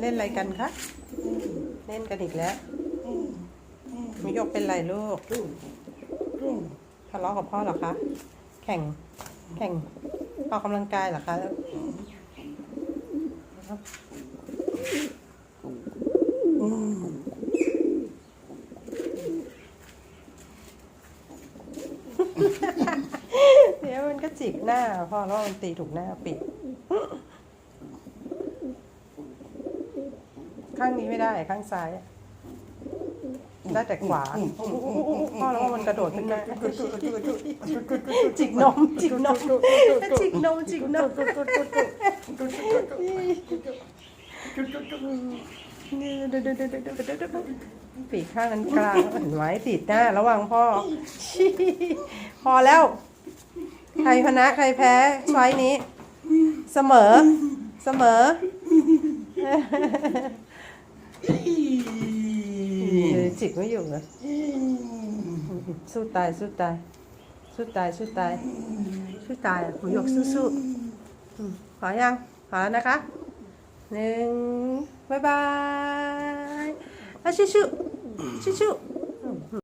เล่นอะไรกันคะ เล่นกันอีกแล้วหนูหยกเป็นไรลูกทะเลาะกับพ่อเหรอคะ แข่ง แข่งออกกำลังกายเหรอคะเดี๋ยวมันก็จิกหน้าพ่อแล้วมันตีถูกหน้าปิด ข้างนี้ไม่ได้ ข้างซ้ายอะได้แต่ขวาพ่อแล้วมันกระโดดขึ้นมาจิกนมจิกนมจิกนมจิกนมปีกข้างนั้นกลางเห็นไหมติดหน้าระวังพ่อ พอแล้ว ใครชนะใครแพ้ไฟล์นี้ เสมอเสมอ จิกไม่อยู่เลยสู้ตายสู้ตายสู้ตายสู้ตายสู้ตายหัวยกสู้สู้ขอยังขอแล้วนะคะหนึ่งบ๊ายบายอาชิชุชิชุ